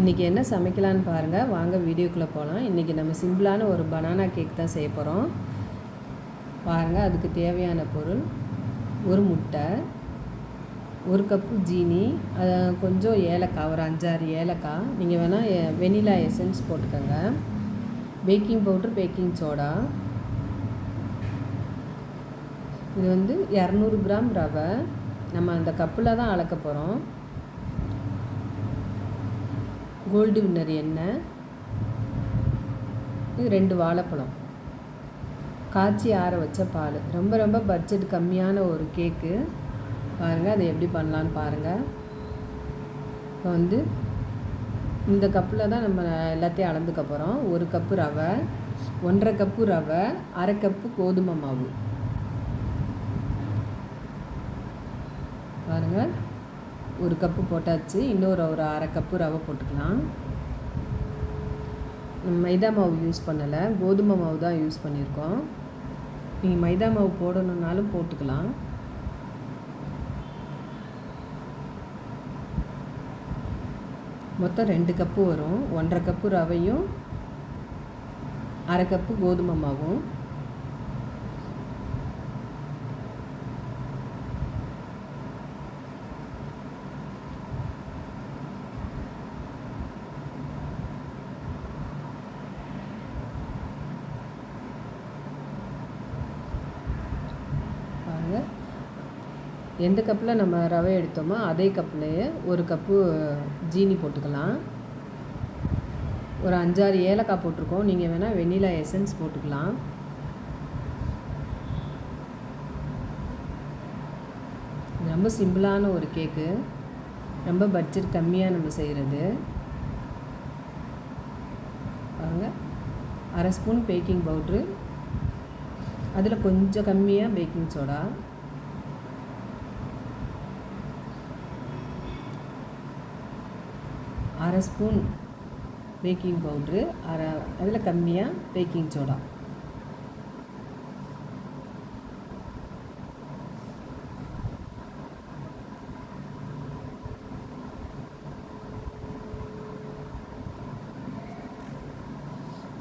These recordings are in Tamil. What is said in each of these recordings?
இன்றைக்கி என்ன சமைக்கலான்னு பாருங்கள் வாங்க வீடியோக்குள்ளே போகலாம் இன்றைக்கி நம்ம சிம்பிளான ஒரு பனானா கேக் தான் செய்ய போகிறோம் பாருங்கள் அதுக்கு தேவையான பொருள். ஒரு முட்டை ஒரு கப்பு ஜீனி அதை கொஞ்சம் ஏலக்காய் ஒரு அஞ்சாறு ஏலக்காய். நீங்கள் வேணால் வெனிலா எசன்ஸ் போட்டுக்கோங்க. பேக்கிங் பவுட்ரு பேக்கிங் சோடா இது வந்து இரநூறு கிராம் ரவை. நம்ம அந்த கப்பில் தான் அளக்க போகிறோம் கோல்டு வின்னர் எண்ணெய் இது ரெண்டு வாழைப்பழம். காய்ச்சி ஆற வச்ச பால். ரொம்ப ரொம்ப பட்ஜெட் கம்மியான ஒரு கேக்கு பாருங்கள் அதை எப்படி பண்ணலான்னு பாருங்கள் இப்போ வந்து இந்த கப்பில் தான் நம்ம எல்லாத்தையும் அளந்துக்க போகிறோம் ஒரு கப்பு ரவை ஒன்றரை கப்பு ரவை அரை கப்பு கோதுமை மாவு. பாருங்கள் ஒரு கப்பு போட்டாச்சு. இன்னொரு ஒரு அரை கப்பு ரவை போட்டுக்கலாம். மைதா மாவு யூஸ் பண்ணலை. கோதுமை மாவு தான் யூஸ் பண்ணியிருக்கோம். நீங்கள் மைதா மாவு போடணுன்னாலும் போட்டுக்கலாம். மொத்தம் ரெண்டு கப்பு வரும். ஒன்றரை கப்பு ரவையும் அரை கப்பு கோதுமை மாவும் பாருங்கள் எந்த கப்பில் நம்ம ரவை எடுத்தோமோ அதே கப்லேயே ஒரு கப்பு ஜீனி போட்டுக்கலாம். ஒரு அஞ்சாறு ஏலக்காய் போட்டிருக்கோம். நீங்கள் வேணால் வெண்ணிலா எசன்ஸ் போட்டுக்கலாம். ரொம்ப சிம்பிளான ஒரு கேக்கு ரொம்ப பட்ஜெட் கம்மியாக நம்ம செய்கிறது பாருங்கள் அரை ஸ்பூன் பேக்கிங் பவுட்ரு அதில் கொஞ்சம் கம்மியாக பேக்கிங் சோடா அரை ஸ்பூன் பேக்கிங் பவுட்ரு அரை அதில் கம்மியாக பேக்கிங் சோடா.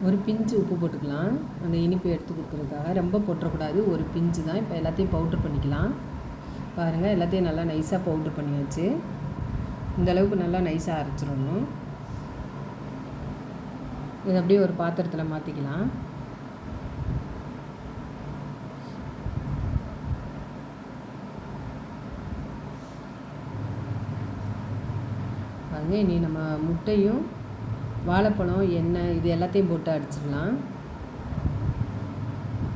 ஒரு பிஞ்சு உப்பு போட்டுக்கலாம். அந்த இனிப்பு எடுத்து கொடுக்குறதுக்காக ரொம்ப போட்டுறக்கூடாது ஒரு பிஞ்சு தான். இப்போ எல்லாத்தையும் பவுட்ரு பண்ணிக்கலாம். பாருங்கள் எல்லாத்தையும் நல்லா நைஸாக பவுட்ரு பண்ணியாச்சு. இந்தளவுக்கு நல்லா நைஸாக அரைச்சிடணும். இது அப்படியே ஒரு பாத்திரத்தில் மாற்றிக்கலாம் பாருங்க இனி நம்ம முட்டையும் வாழைப்பழம் எண்ணெய் இது எல்லாத்தையும் போட்டு அடிச்சிடலாம்.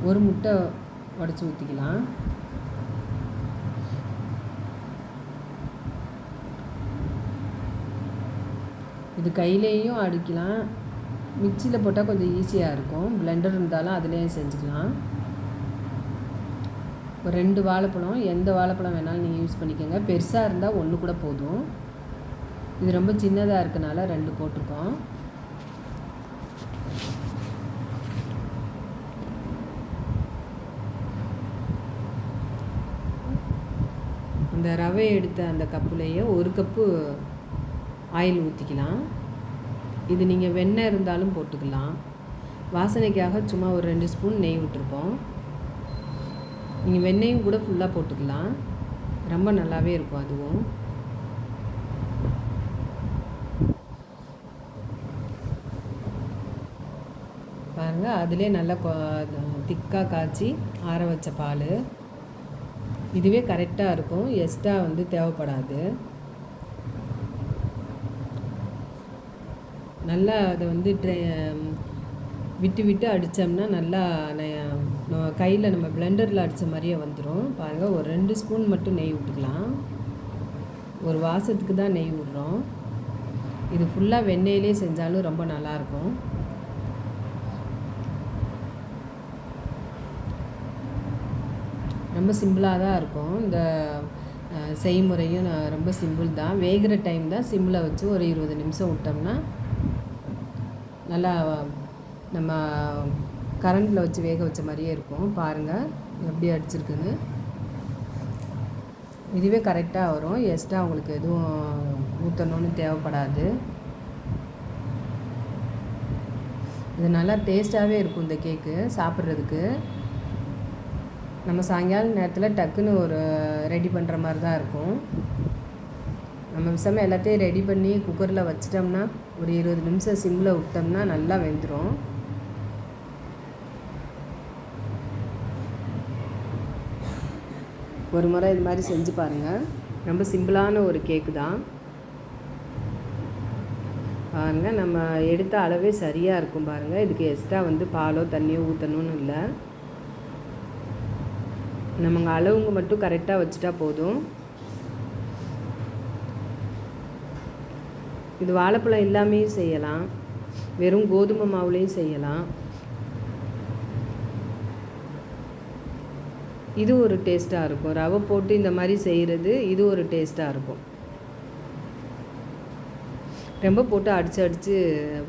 ஒரு முட்டை உடச்சி ஊற்றிக்கலாம் இது கையிலேயும் அடிக்கலாம். மிக்சியில் போட்டால் கொஞ்சம் ஈஸியாக இருக்கும். பிளெண்டர் இருந்தாலும் அதுலேயும் செஞ்சுக்கலாம். ஒரு ரெண்டு வாழைப்பழம். எந்த வாழைப்பழம் வேணாலும் நீங்கள் யூஸ் பண்ணிக்கோங்க. பெருசாக இருந்தால் ஒன்று கூட போதும். இது ரொம்ப சின்னதாக இருக்கனால ரெண்டு போட்டிருக்கோம். அந்த ரவை எடுத்த அந்த கப்புலேயே ஒரு கப்பு ஆயில் ஊற்றிக்கலாம் இது நீங்கள் வெண்ணெய் இருந்தாலும் போட்டுக்கலாம். வாசனைக்காக சும்மா ஒரு ரெண்டு ஸ்பூன் நெய் விட்டுருப்போம். நீங்கள் வெண்ணெயும் கூட ஃபுல்லாக போட்டுக்கலாம். ரொம்ப நல்லாவே இருக்கும் அதுவும். பாருங்கள் அதிலே நல்லா திக்காக காய்ச்சி ஆற வச்ச பால். இதுவே கரெக்டாக இருக்கும். எக்ஸ்ட்ரா வந்து தேவைப்படாது. நல்லா அதை வந்து ட்ரை விட்டு விட்டு அடித்தோம்னா நல்லா கையில் நம்ம பிளெண்டரில் அடித்த மாதிரியே வந்துடும் பாருங்கள் ஒரு ரெண்டு ஸ்பூன் மட்டும் நெய் விட்டுக்கலாம் ஒரு வாசத்துக்கு தான் நெய் விட்றோம் இது ஃபுல்லாக வெண்ணெயிலே செஞ்சாலும் ரொம்ப நல்லாயிருக்கும். ரொம்ப சிம்பிளாக தான் இருக்கும். இந்த செய்முறையும் ரொம்ப சிம்பிள் தான். வேகிற டைம் தான் சிம்மில் வச்சு ஒரு இருபது நிமிஷம் விட்டோம்னா நல்லா நம்ம கரண்டில் வச்சு வேக வச்ச மாதிரியே இருக்கும். பாருங்கள் எப்படி அடிச்சிருக்குன்னு. இதுவே கரெக்டாக வரும். எக்ஸ்ட்ரா உங்களுக்கு எதுவும் ஊற்றணும்னு தேவைப்படாது. இது நல்லா டேஸ்ட்டாகவே இருக்கும் இந்த கேக்கு சாப்பிட்றதுக்கு. நம்ம சாயங்காலம் நேரத்தில் டக்குன்னு ஒரு ரெடி பண்ணுற மாதிரி தான் இருக்கும். நம்ம விஷயமாக எல்லாத்தையும் ரெடி பண்ணி குக்கரில் வச்சிட்டோம்னா ஒரு இருபது நிமிஷம் சிம்மில் விட்டோம்னா நல்லா வெந்துடும் ஒரு முறை இது மாதிரி செஞ்சு பாருங்கள் ரொம்ப சிம்பிளான ஒரு கேக்கு தான். பாருங்கள் நம்ம எடுத்த அளவே சரியாக இருக்கும் பாருங்கள் இதுக்கு எக்ஸ்ட்ரா வந்து பாலோ தண்ணியோ ஊற்றணும்னு இல்லை. நம்ம அளவுங்க மட்டும் கரெக்டாக வச்சுட்டா போதும். இது வாழைப்பழம் இல்லாமையும் செய்யலாம். வெறும் கோதுமை மாவுலேயும் செய்யலாம். இது ஒரு டேஸ்ட்டாக இருக்கும். ரவை போட்டு இந்த மாதிரி செய்கிறது இது ஒரு டேஸ்ட்டாக இருக்கும். ரொம்ப போட்டு அடித்து அடித்து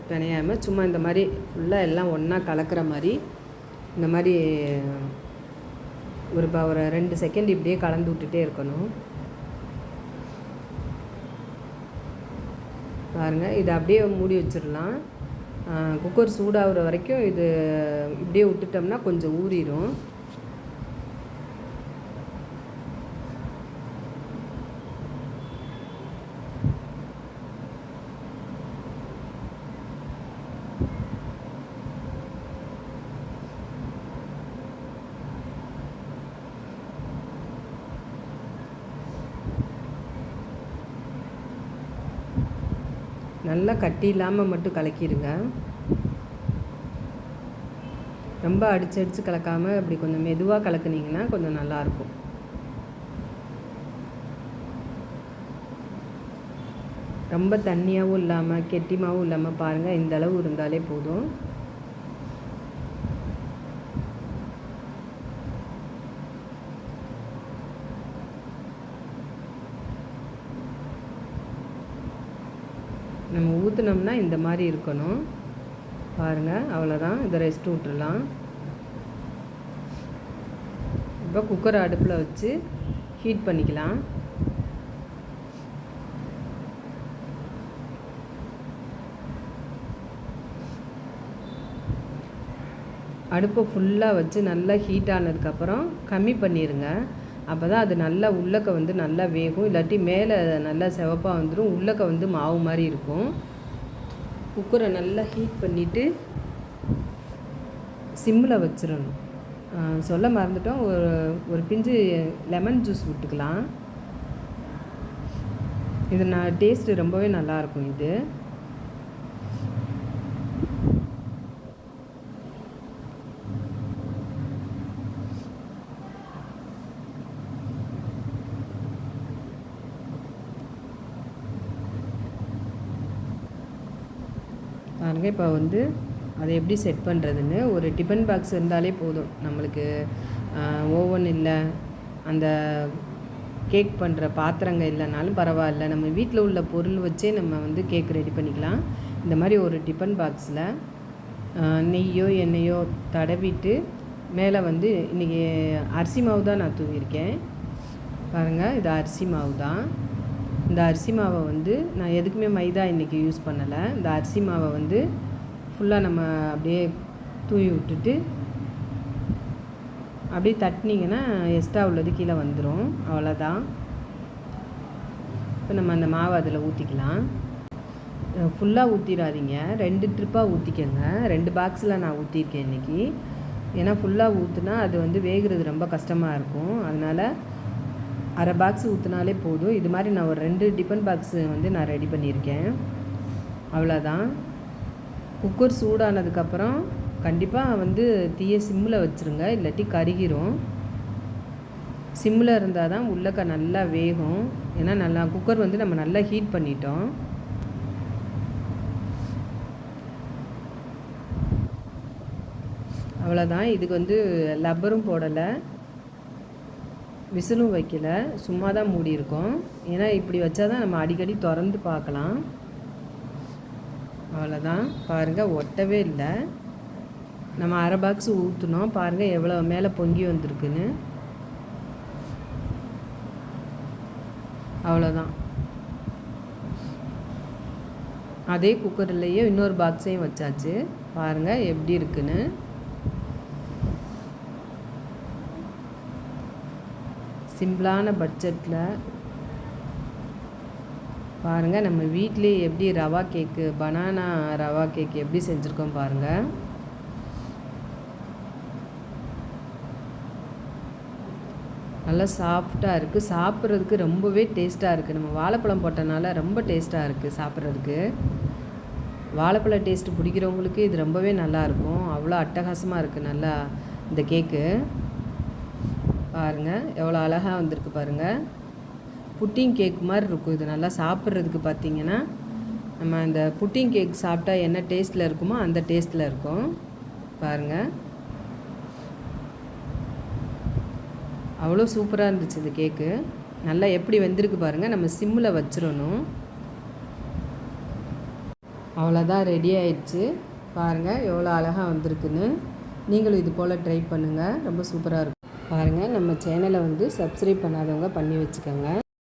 பிணையாமல் சும்மா இந்த மாதிரி ஃபுல்லாக எல்லாம் ஒன்றா கலக்கிற மாதிரி இந்த மாதிரி ஒரு ஒரு ரெண்டு செகண்ட் இப்படியே கலந்து விட்டுட்டே இருக்கணும். பாருங்கள் இதை அப்படியே மூடி வச்சிடலாம். குக்கர் சூடாகிற வரைக்கும் இது இப்படியே விட்டுட்டோம்னா கொஞ்சம் ஊறிடும் நல்லா கட்டி இல்லாமல் மட்டும் கலக்கிடுங்க ரொம்ப அடிச்சு அடித்து கலக்காமல் இப்படி கொஞ்சம் மெதுவாக கலக்குனிங்கன்னா கொஞ்சம் நல்லாயிருக்கும் ரொம்ப தண்ணியாகவும் இல்லாமல் கெட்டிமாவும் இல்லாமல் பாருங்கள் இந்த அளவு இருந்தாலே போதும். நம்ம இந்த மாதிரி இருக்கணும். பாருங்கள் அவ்வளோதான் இதை ரெஸ்ட் விட்டுடலாம் இப்போ குக்கர் அடுப்பில் வச்சு ஹீட் பண்ணிக்கலாம். அடுப்பை ஃபுல்லாக வச்சு நல்லா ஹீட் ஆனதுக்கப்புறம் கம்மி பண்ணிடுங்க அப்போ தான் அது நல்லா உள்ளக்க வந்து நல்லா வேகும். இல்லாட்டி மேலே நல்லா சிவப்பாக வந்துடும் உள்ளக்க வந்து மாவு மாதிரி இருக்கும். குக்கரை நல்லா ஹீட் பண்ணிவிட்டு சிம்மில் வச்சிடணும் சொல்ல மறந்துட்டோம். ஒரு ஒரு பிஞ்சு லெமன் ஜூஸ் விட்டுக்கலாம். இது நான் டேஸ்ட்டு ரொம்பவே நல்லாயிருக்கும் இது. பாருங்கள் இப்போ வந்து அதை எப்படி செட் பண்ணுறதுன்னு ஒரு டிஃபன் பாக்ஸ் இருந்தாலே போதும். நம்மளுக்கு ஓவன் இல்லை அந்த கேக் பண்ணுற பாத்திரங்க இல்லைனாலும் பரவாயில்ல. நம்ம வீட்டில் உள்ள பொருள் வச்சே நம்ம வந்து கேக் ரெடி பண்ணிக்கலாம். இந்த மாதிரி ஒரு டிஃபன் பாக்ஸில் நெய்யோ எண்ணெயோ தடவிட்டு மேலே வந்து இன்றைக்கி அரிசி மாவு தான் நான் தூங்கியிருக்கேன். பாருங்கள் இது அரிசி மாவு தான். இந்த அரிசி மாவை வந்து நான் எதுக்குமே மைதா இன்றைக்கி யூஸ் பண்ணலை. இந்த அரிசி மாவை வந்து ஃபுல்லாக நம்ம அப்படியே தூவி விட்டுட்டு அப்படியே தட்டினீங்கன்னா எக்ஸ்ட்ரா உள்ளது கீழே வந்துடும் அவ்வளோதான். இப்போ நம்ம அந்த மாவை அதில் ஊற்றிக்கலாம் ஃபுல்லாக ஊற்றிடாதீங்க ரெண்டு ட்ரிப்பாக ஊற்றிக்கங்க ரெண்டு பாக்ஸில் நான் ஊற்றிருக்கேன் இன்றைக்கி ஏன்னா ஃபுல்லாக ஊற்றுனா அது வந்து வேகிறது ரொம்ப கஷ்டமாக இருக்கும். அதனால் அரை பாக்ஸ் ஊற்றினாலே போதும். இது மாதிரி நான் ஒரு ரெண்டு டிஃபன் பாக்ஸு வந்து நான் ரெடி பண்ணியிருக்கேன். அவ்வளோதான் குக்கர் சூடானதுக்கப்புறம் கண்டிப்பாக வந்து தீயை சிம்மில் வச்சுருங்க. இல்லாட்டி கருகிரும். சிம்மில் இருந்தால் தான் உள்ளக்க நல்லா வேகும். ஏன்னா நல்லா குக்கர் வந்து நம்ம நல்லா ஹீட் பண்ணிட்டோம். அவ்வளோதான் இதுக்கு வந்து லப்பரும் போடலை. விசிலும் வைக்கல. சும்மா தான் மூடி இருக்கோம் ஏன்னா இப்படி வச்சா தான் நம்ம அடிக்கடி திறந்து பார்க்கலாம். அவ்வளோதான் பாருங்கள் ஒட்டவே இல்லை. நம்ம அரை பாக்ஸ் ஊற்றுனோம் பாருங்கள் எவ்வளோ மேலே பொங்கி வந்திருக்குன்னு. அவ்வளோதான் அதே குக்கர்லேயே இன்னொரு பாக்ஸையும் வச்சாச்சு. பாருங்கள் எப்படி இருக்குன்னு. சிம்பிளான பட்ஜெட்டில் பாருங்கள் நம்ம வீட்லேயே எப்படி rava cake banana rava cake எப்படி செஞ்சுருக்கோம் பாருங்கள் நல்லா சாஃப்டாக இருக்குது சாப்பிட்றதுக்கு ரொம்பவே டேஸ்ட்டாக இருக்குது நம்ம வாழைப்பழம் போட்டனால ரொம்ப டேஸ்ட்டாக இருக்குது சாப்பிட்றதுக்கு. வாழைப்பழ டேஸ்ட்டு பிடிக்கிறவங்களுக்கு இது ரொம்பவே நல்லாயிருக்கும் அவ்வளோ அட்டகாசமாக இருக்குது நல்லா இந்த கேக்கு. பாருங்கள் எவ்வளோ அழகாக வந்திருக்கு பாருங்கள் புட்டிங் கேக் மாதிரி இருக்கும். இது நல்லா சாப்பிட்றதுக்கு பார்த்தீங்கன்னா நம்ம இந்த புட்டிங் கேக் சாப்பிட்டா என்ன டேஸ்ட்டில் இருக்குமோ அந்த டேஸ்ட்டில் இருக்கும். பாருங்கள் அவ்வளோ சூப்பராக இருந்துச்சு இந்த கேக்கு. நல்லா எப்படி வெந்திருக்கு பாருங்கள் நம்ம சிம்மில் வச்சிடணும். அவ்வளோதான் ரெடி ஆயிடுச்சு. பாருங்கள் எவ்வளோ அழகாக வந்திருக்குன்னு. நீங்களும் இது போல் ட்ரை பண்ணுங்கள் ரொம்ப சூப்பராக இருக்கும். பாருங்கள் நம்ம சேனலை வந்து சப்ஸ்கிரைப் பண்ணாதவங்க பண்ணி வச்சுக்கோங்க.